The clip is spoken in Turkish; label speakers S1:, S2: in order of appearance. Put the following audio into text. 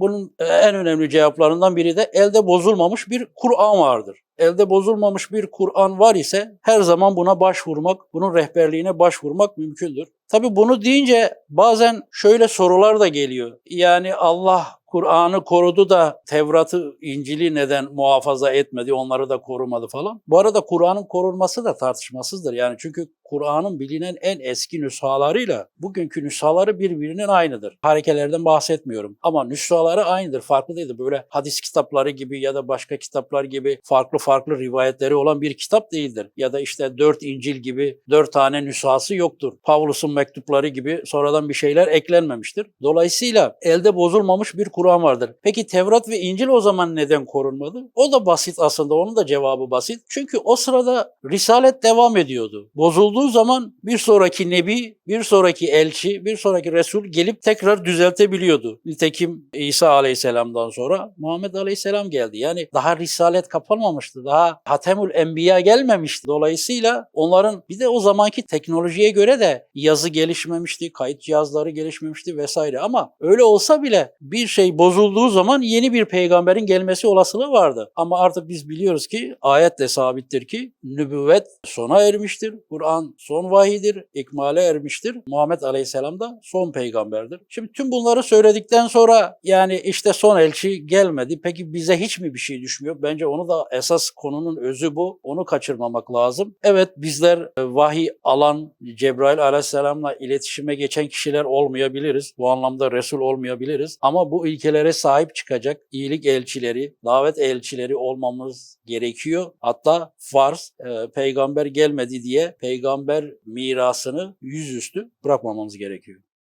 S1: Bunun e, en önemli cevaplarından biri de elde bozulmamış bir Kur'an vardır. Elde bozulmamış bir Kur'an var ise her zaman buna başvurmak, bunun rehberliğine başvurmak mümkündür. Tabi bunu deyince bazen şöyle sorular da geliyor. Yani Allah Kur'an'ı korudu da Tevrat'ı, İncil'i neden muhafaza etmedi, onları da korumadı falan. Bu arada Kur'an'ın korunması da tartışmasızdır. Yani çünkü Kur'an'ın bilinen en eski nüshalarıyla bugünkü nüshaları birbirinin aynıdır. Harekelerden bahsetmiyorum. Ama nüshaları aynıdır, farklı değildir. Böyle hadis kitapları gibi ya da başka kitaplar gibi farklı farklı rivayetleri olan bir kitap değildir. Ya da işte dört İncil gibi dört tane nüshası yoktur. Pavlus'un mektupları gibi sonradan bir şeyler eklenmemiştir. Dolayısıyla elde bozulmamış bir Kur'an vardır. Peki Tevrat ve İncil o zaman neden korunmadı? O da basit aslında. Onun da cevabı basit. Çünkü o sırada Risalet devam ediyordu. Bozulduğu zaman bir sonraki nebi, bir sonraki elçi, bir sonraki Resul gelip tekrar düzeltebiliyordu. Nitekim İsa Aleyhisselam'dan sonra Muhammed Aleyhisselam geldi. Yani daha Risalet kapanmamıştı. Daha Hatemül Enbiya gelmemişti. Dolayısıyla onların bir de o zamanki teknolojiye göre de yazı gelişmemişti, kayıt cihazları gelişmemişti vesaire. Ama öyle olsa bile bir şey bozulduğu zaman yeni bir peygamberin gelmesi olasılığı vardı. Ama artık biz biliyoruz ki ayetle sabittir ki nübüvvet sona ermiştir. Kur'an son vahidir, ikmale ermiştir. Muhammed Aleyhisselam da son peygamberdir. Şimdi tüm bunları söyledikten sonra yani işte son elçi gelmedi. Peki bize hiç mi bir şey düşmüyor? Bence onu da esas konunun özü bu. Onu kaçırmamak lazım. Evet bizler e, vahiy alan Cebrail Aleyhisselam'la iletişime geçen kişiler olmayabiliriz. Bu anlamda Resul olmayabiliriz. Ama bu ilkelere sahip çıkacak iyilik elçileri, davet elçileri olmamız gerekiyor. Hatta farz e, peygamber gelmedi diye peygamber mirasını yüzüstü bırakmamamız gerekiyor.